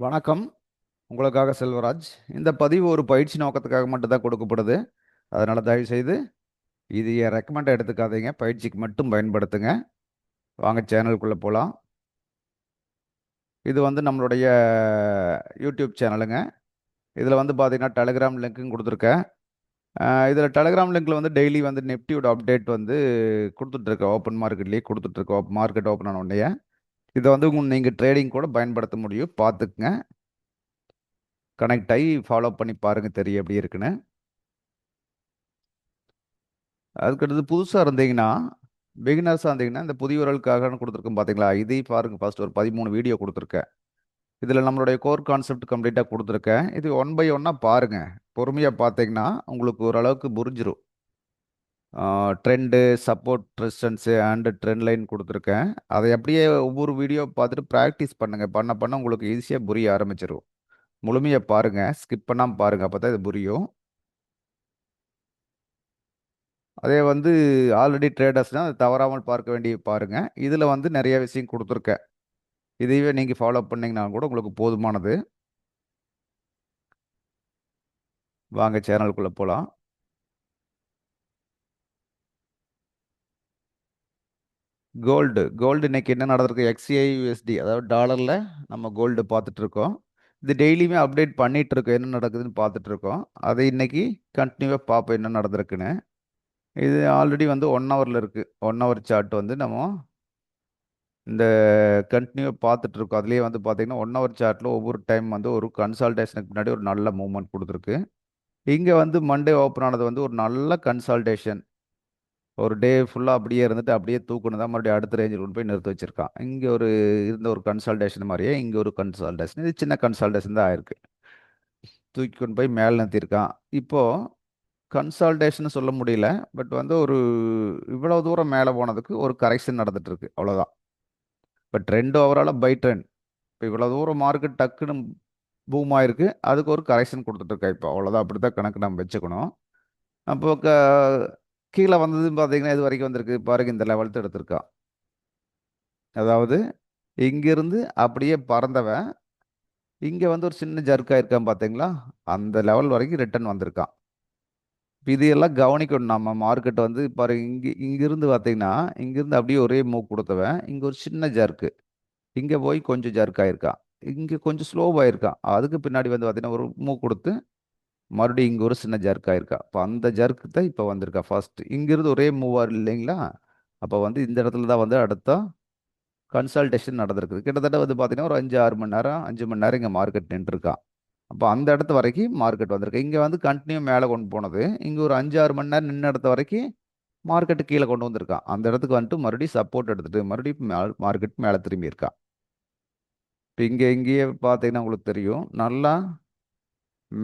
வணக்கம். உங்களுக்காக செல்வராஜ். இந்த பதிவு ஒரு பயிற்சி நோக்கத்துக்காக மட்டும்தான் கொடுக்கப்படுது. அதனால் தயவுசெய்து இது என் ரெக்கமெண்ட் எடுத்துக்காதீங்க. பயிற்சிக்கு மட்டும் பயன்படுத்துங்க. வாங்க சேனலுக்குள்ளே போகலாம் இது வந்து நம்மளுடைய யூடியூப் சேனலுங்க. இதில் வந்து பார்த்திங்கன்னா டெலிகிராம் லிங்க்கும் கொடுத்துருக்கேன் இதில் டெலிகிராம் லிங்க்கில் வந்து டெய்லி வந்து நெப்டியூட் அப்டேட் வந்து கொடுத்துட்ருக்கேன் ஓப்பன் மார்க்கெட்லேயே கொடுத்துட்ருக்கேன் மார்க்கெட் ஓப்பன் ஆன உடனே இதை வந்து நீங்கள் ட்ரேடிங் கூட பயன்படுத்த முடியும். பார்த்துக்குங்க. கனெக்ட் ஆகி ஃபாலோ பண்ணி பாருங்கள் தெரியும் எப்படி இருக்குன்னு. அதுக்கடுத்து புதுசாக இருந்தீங்கன்னா, பிகினர்ஸாக இருந்தீங்கன்னா, இந்த புதியவர்களுக்காக கொடுத்துருக்கோம் பார்த்தீங்களா? இதையும் பாருங்கள் ஃபர்ஸ்ட் ஒரு 13 வீடியோ கொடுத்துருக்கேன் இதில் நம்மளுடைய கோர் கான்செப்ட் கம்ப்ளீட்டாக கொடுத்துருக்கேன் இது ஒன் பை ஒன்னாக பாருங்கள் பொறுமையாக பார்த்தீங்கன்னா, உங்களுக்கு ஓரளவுக்கு புரிஞ்சிடும் trend, support, resistance and trend line கொடுத்துருக்கேன். அதை அப்படியே ஒவ்வொரு வீடியோ பார்த்துட்டு ப்ராக்டிஸ் பண்ணுங்கள் பண்ண பண்ண உங்களுக்கு ஈஸியாக புரிய ஆரம்பிச்சிடும் முழுமையை பாருங்கள் ஸ்கிப் பண்ணாமல் பாருங்கள் அப்போ தான் இது புரியும். அதே வந்து ஆல்ரெடி ட்ரேடர்ஸ்னால் அதை தவறாமல் பார்க்க வேண்டிய பாருங்கள் இதில் வந்து நிறைய விஷயம் கொடுத்துருக்கேன். இதையவே நீங்கள் ஃபாலோ பண்ணிங்கன்னா கூட உங்களுக்கு போதுமானது. வாங்க சேனலுக்குள்ளே போகலாம் கோல்டு. கோல்டு இன்னைக்கு என்ன நடந்திருக்கு? எக்ஸ்ஐ யூஎஸ்டி அதாவது டாலரில் நம்ம கோல்டு பார்த்துட்ருக்கோம் இது டெய்லியுமே அப்டேட் பண்ணிகிட்ருக்கோம் என்ன நடக்குதுன்னு பார்த்துட்ருக்கோம் அதை இன்னைக்கு கண்டினியூவாக பார்ப்போம் என்ன நடந்திருக்குன்னு. இது ஆல்ரெடி வந்து ஒன் ஹவரில் இருக்குது ஒன் ஹவர் சார்ட் வந்து நம்ம இந்த கண்டினியூவாக பார்த்துட்ருக்கோம் அதுலேயே வந்து பார்த்திங்கன்னா ஒன் ஹவர் சார்ட்டில் ஒவ்வொரு டைம் வந்து ஒரு கன்சால்டேஷனுக்கு முன்னாடி ஒரு நல்ல மூவ்மெண்ட் கொடுத்துருக்கு இங்கே வந்து மண்டே ஓப்பன் ஆனது வந்து ஒரு நல்ல கன்சால்டேஷன். ஒரு டே ஃபுல்லாக அப்படியே இருந்துட்டு, அப்படியே தூக்குனதா மறுபடியும் அடுத்த ரேஞ்சில் கொண்டு போய் நிறுத்தி வச்சிருக்கான். இங்கே ஒரு இருந்த ஒரு கன்சால்டேஷன் மாதிரியே இங்கே ஒரு கன்சால்டேஷன். இது சின்ன கன்சல்டேஷன் தான் ஆயிருக்கு. தூக்கி கொண்டு போய் மேலே நிறுத்தியிருக்கான். இப்போது கன்சால்டேஷன்னு சொல்ல முடியல. பட் வந்து ஒரு இவ்வளோ தூரம் மேலே போனதுக்கு ஒரு கரெக்ஷன் நடந்துகிட்ருக்கு அவ்வளோதான். இப்போ ட்ரெண்ட் ஓவரால் பை ட்ரெண்ட். இப்போ இவ்வளோ தூரம் மார்க்கெட் டக்குன்னு பூம் ஆயிருக்கு. அதுக்கு ஒரு கரெக்ஷன் கொடுத்துட்ருக்கேன் இப்போ. அவ்வளோதான். அப்படி தான் கணக்கு நம்ம வச்சுக்கணும். அப்போ க கீழே வந்ததுன்னு பார்த்தீங்கன்னா, இது வரைக்கும் வந்திருக்கு. பாருங்க இந்த லெவல்த்து தான் எடுத்திருக்கான். அதாவது இங்கிருந்து அப்படியே பறந்தவன், இங்கே வந்து ஒரு சின்ன ஜர்க் இருக்கான் பார்த்தீங்களா? அந்த லெவல் வரைக்கும் ரிட்டர்ன் வந்திருக்கான். இது எல்லாம் கவனிக்கணும் நம்ம மார்க்கெட் வந்து பாருங்க இங்கே இங்கிருந்து பார்த்தீங்கன்னா, இங்கிருந்து அப்படியே ஒரே மூவ் கொடுத்தவன் இங்கே ஒரு சின்ன ஜர்க்கு இங்கே போய் கொஞ்சம் ஜர்க் ஆகிருக்கான் இங்கே கொஞ்சம் ஸ்லோவாயிருக்கான். அதுக்கு பின்னாடி வந்து பார்த்தீங்கன்னா, ஒரு மூவ் கொடுத்து மறுபடியும் இங்கே ஒரு சின்ன ஜர்க் ஆயிருக்கான். இப்போ அந்த ஜர்க் தான் இப்போ வந்திருக்கா ஃபர்ஸ்ட். இங்கிருந்து ஒரே மூவார் இல்லைங்களா? அப்போ வந்து இந்த இடத்துல தான் வந்து அடுத்த கன்சால்டேஷன் நடந்திருக்குது. கிட்டத்தட்ட வந்து பார்த்தீங்கன்னா, ஒரு 5, 6 மணி நேரம், அஞ்சு மணி நேரம் இங்கே மார்க்கெட் நின்றுருக்கான். அப்போ அந்த இடத்து வரைக்கும் மார்க்கெட் வந்திருக்கு. இங்கே வந்து கண்டினியூ மேலே கொண்டு போனது. இங்கே ஒரு 5, 6 மணி நேரம் நின்ன இடத்து வரைக்கும் மார்க்கெட்டு கீழே கொண்டு வந்திருக்கான். அந்த இடத்துக்கு வந்துட்டு மறுபடியும் சப்போர்ட் எடுத்துகிட்டு மறுபடியும் மார்க்கெட் மேலே திரும்பியிருக்கான். இப்போ இங்கே இங்கேயே பார்த்தீங்கன்னா உங்களுக்கு தெரியும். நல்லா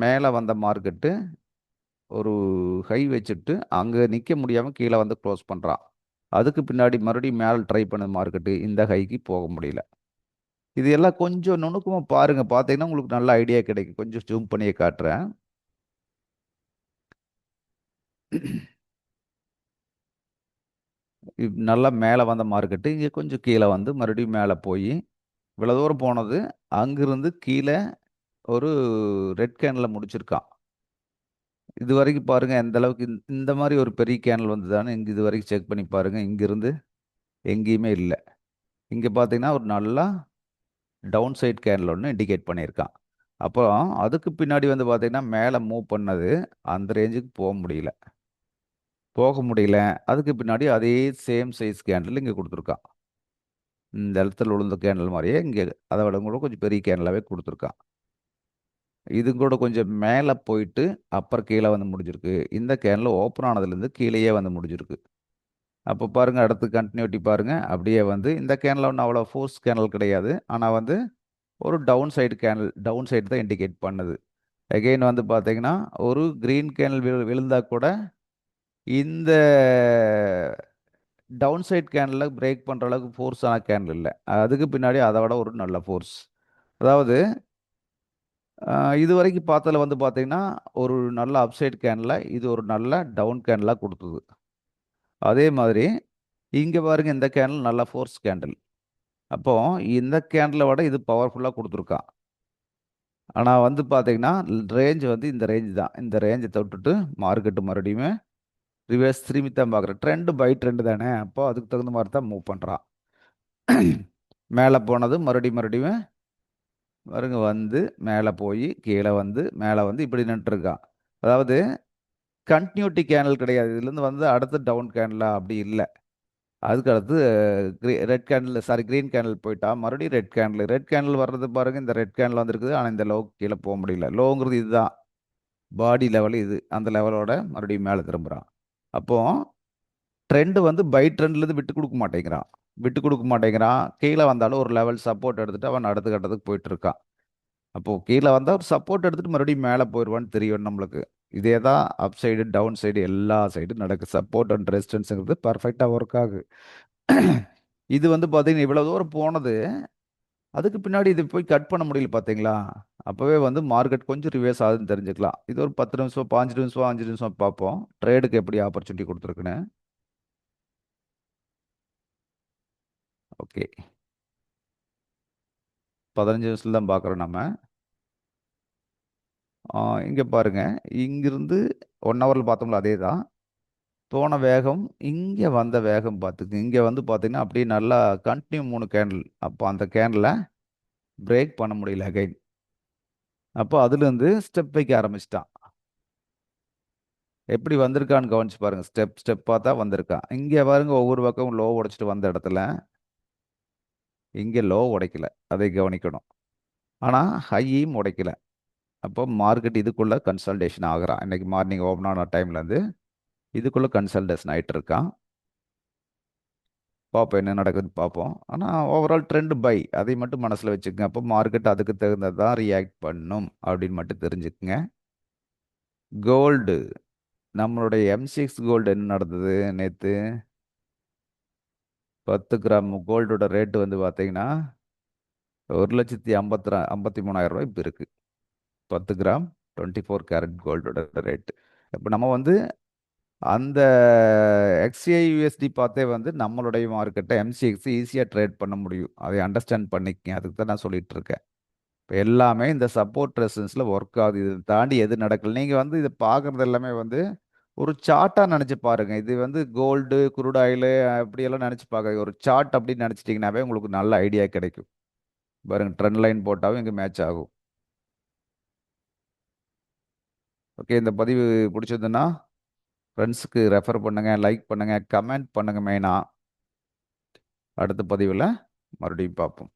மேலே வந்த மார்க்கெட்டு, ஒரு ஹை வச்சுட்டு, அங்கே நிற்க முடியாமல் கீழே வந்து க்ளோஸ் பண்ணுறான் அதுக்கு பின்னாடி மறுபடியும் மேலே ட்ரை பண்ண மார்க்கெட்டு. இந்த ஹைக்கு போக முடியல. இது எல்லாம் கொஞ்சம் நுணுக்கமாக பாருங்கள் பார்த்தீங்கன்னா, உங்களுக்கு நல்ல ஐடியா கிடைக்கும். கொஞ்சம் ஜூம் பண்ணியே காட்டுறேன். இப் நல்லா மேலே வந்த மார்க்கெட்டு, இங்கே கொஞ்சம் கீழே வந்து மறுபடியும் மேலே போய் இவ்வளோ தூரம் போனது, அங்கிருந்து கீழே ஒரு ரெட் கேனில் முடிச்சிருக்கான். இதுவரைக்கும் பாருங்கள் எந்த அளவுக்கு இந் இந்த மாதிரி ஒரு பெரிய கேனல் இங்கே இது வரைக்கும் செக் பண்ணி பாருங்கள் இங்கேருந்து எங்கேயுமே இல்லை இங்கே பார்த்தீங்கன்னா, ஒரு நல்லா டவுன் சைட் கேனல் ஒன்று இண்டிகேட் பண்ணியிருக்கான். அப்புறம் அதுக்கு பின்னாடி வந்து பார்த்தீங்கன்னா, மேலே மூவ் பண்ணது, அந்த ரேஞ்சுக்கு போக முடியல. போக முடியல. அதுக்கு பின்னாடி அதே சேம் சைஸ் கேண்டில் இங்கே கொடுத்துருக்கான் இந்த இடத்துல விழுந்த கேண்டில் மாதிரியே இங்கே அதை விட கூட கொஞ்சம் பெரிய கேனலாகவே கொடுத்துருக்கான் இது கூட கொஞ்சம் மேலே போயிட்டு, அப்புறம் கீழே வந்து முடிஞ்சிருக்கு. இந்த கேனில் ஓப்பன் ஆனதுலேருந்து கீழேயே வந்து முடிஞ்சிருக்கு. அப்போ பாருங்கள் அடுத்து கண்டினியூட்டி பாருங்கள் அப்படியே வந்து இந்த கேனில் ஒன்றும் அவ்வளோ ஃபோர்ஸ் கேனல் கிடையாது. ஆனால் வந்து ஒரு down side channel down side தான் இண்டிகேட் பண்ணுது. அகைன் வந்து பார்த்தீங்கன்னா, ஒரு க்ரீன் கேனல் விழு விழுந்தால் கூட, இந்த டவுன் சைட் கேனலில் பிரேக் பண்ணுற அளவுக்கு ஃபோர்ஸான கேனல் இல்லை அதுக்கு பின்னாடி அதை விட ஒரு நல்ல ஃபோர்ஸ். அதாவது இது வரைக்கும் பார்த்ததுல வந்து பார்த்திங்கன்னா ஒரு நல்ல அப்சைட் கேனில் இது ஒரு நல்ல டவுன் கேனில் கொடுத்துது. அதே மாதிரி இங்கே பாருங்க இந்த கேண்டில் நல்ல ஃபோர்ஸ் கேண்டில். அப்போது இந்த கேண்டில விட இது பவர்ஃபுல்லாக கொடுத்துருக்கான். ஆனால் வந்து பார்த்தீங்கன்னா ரேஞ்ச் வந்து இந்த ரேஞ்ச் தான். இந்த ரேஞ்சை தொட்டுட்டு மார்க்கெட்டு மறுபடியுமே ரிவர்ஸ் திரும்பி தான் பார்க்குறேன் ட்ரெண்டு பை ட்ரெண்டு தானே? அப்போ அதுக்கு தகுந்த மாதிரி தான் மூவ் பண்ணுறான் மேலே போனது மறுபடியும் மறுபடியும் வருங்க வந்து மேலே போய் கீழே வந்து மேலே வந்து இப்படி நின்றுருக்கான் அதாவது கண்டினியூட்டி கேனல் கிடையாது. இதுலேருந்து வந்து அடுத்து டவுன் கேனலா அப்படி இல்லை. அதுக்கு அடுத்து red candle sorry green candle போயிட்டா மறுபடியும் ரெட் கேண்டில் ரெட் கேண்டில் வர்றது பாருங்க இந்த ரெட் கேண்டில் வந்திருக்குது. ஆனால் இந்த லோ கீழே போக முடியல. லோங்கிறது இதுதான். பாடி லெவல் இது. அந்த லெவலோட மறுபடியும் மேலே திரும்புகிறான் அப்போது ட்ரெண்டு வந்து பை ட்ரெண்ட்லேருந்து விட்டு கொடுக்க மாட்டேங்கிறான். விட்டு கொடுக்க மாட்டேங்கிறான். கீழே வந்தாலும் ஒரு லெவல் சப்போர்ட் எடுத்துட்டு அவன் அடுத்த கட்டத்துக்கு போயிட்டு இருக்கான். அப்போது கீழே வந்தால் ஒரு சப்போர்ட் எடுத்துகிட்டு மறுபடியும் மேலே போயிடுவான்னு தெரியும் நம்மளுக்கு. இதே தான் அப் சைடு டவுன் சைடு எல்லா சைடும் நடக்குது சப்போர்ட் அண்ட் ரெசிஸ்டன்ஸுங்கிறது பர்ஃபெக்டாக ஒர்க் ஆகுது. இது வந்து பார்த்தீங்கன்னா இவ்வளோ தூரம் போனது. அதுக்கு பின்னாடி இது போய் கட் பண்ண முடியல பார்த்தீங்களா அப்போவே வந்து மார்க்கெட் கொஞ்சம் ரிவேஸ் ஆகுதுன்னு தெரிஞ்சுக்கலாம். இது ஒரு பத்து நிமிஷம் பாஞ்சு நிமிஷம் அஞ்சு நிமிஷம் பார்ப்போம். ட்ரேடுக்கு எப்படி ஆப்பர்ச்சுனிட்டி கொடுத்துருக்குன்னு. ஓகே. பதினஞ்சு நிமிஷத்தில் தான் பார்க்குறோம் நம்ம. இங்கே பாருங்க. இங்கிருந்து ஒன் ஹவரில் பார்த்தோம்ல அதே தான். போன வேகம் இங்கே வந்த வேகம் பார்த்துக்கு இங்கே வந்து பார்த்தீங்கன்னா அப்படியே நல்லா கண்டினியூ மூணு கேண்டில் அப்போ அந்த கேண்டில் பிரேக் பண்ண முடியல அகைன் அப்போ அதுலேருந்து ஸ்டெப் வைக்க ஆரம்பிச்சிட்டான். எப்படி வந்திருக்கான்னு கவனிச்சு பாருங்கள் ஸ்டெப் ஸ்டெப்பாக தான் வந்திருக்கான். இங்கே பாருங்க ஒவ்வொரு பக்கம் லோ உடைச்சிட்டு வந்த இடத்துல இங்கே லோ உடைக்கல. அதை கவனிக்கணும். ஆனால் ஹையும் உடைக்கல. அப்போ மார்க்கெட் இதுக்குள்ளே கன்சல்டேஷன் ஆகிறான் இன்னைக்கு மார்னிங் ஓப்பன் ஆன டைம்லேருந்து இதுக்குள்ளே கன்சல்டேஷன் ஆகிட்டு இருக்கான் பார்ப்போம் என்ன நடக்குதுன்னு பார்ப்போம். ஆனால் ஓவரால் ட்ரெண்ட் பை அதை மட்டும் மனசில் வச்சுக்கோங்க. அப்போ மார்க்கெட் அதுக்கு தகுந்தது தான் ரியாக்ட் பண்ணும் அப்படின்னு மட்டும் தெரிஞ்சுக்குங்க. கோல்டு நம்மளுடைய எம்சிஎக்ஸ் கோல்டு என்ன நடந்தது நேற்று பத்து கிராம் கோல்டோட ரேட்டு வந்து பார்த்தீங்கன்னா ஒரு லட்சத்தி ஐம்பத்தி ஐம்பத்தி மூணாயிரம் ரூபாய் இப்போ இருக்குது பத்து கிராம் டுவெண்ட்டி ஃபோர் கேரட் கோல்டோட ரேட்டு. இப்போ நம்ம வந்து அந்த எக்ஸ்ஐ யூஎஸ்டி பார்த்தே வந்து நம்மளுடைய மார்க்கெட்டை எம்சிஎக்ஸ் ஈஸியாக ட்ரேட் பண்ண முடியும். அதை அண்டர்ஸ்டாண்ட் பண்ணிக்கங்க. அதுக்கு தான் நான் சொல்லிகிட்ருக்கேன் இருக்கேன். இப்போ எல்லாமே இந்த சப்போர்ட் ரெசன்ஸில் ஒர்க் ஆகுது. இதை தாண்டி எது நடக்கல? நீங்கள் வந்து இதை பார்க்குறது எல்லாமே வந்து ஒரு சார்ட்டாக நினச்சி பாருங்க. இது வந்து கோல்டு குரூட் ஆயிலு அப்படியெல்லாம் நினச்சி பார்க்க ஒரு சார்ட் அப்படின்னு நினச்சிட்டிங்கனாவே உங்களுக்கு நல்ல ஐடியா கிடைக்கும். பாருங்க ட்ரெண்ட் லைன் போட்டாவும் இங்கே மேட்ச் ஆகும். ஓகே இந்த பதிவு பிடிச்சதுன்னா ஃப்ரெண்ட்ஸுக்கு ரெஃபர் பண்ணுங்கள் லைக் பண்ணுங்கள் கமெண்ட் பண்ணுங்கள் மெயினாக அடுத்த பதிவில் மறுபடியும் பார்ப்போம்.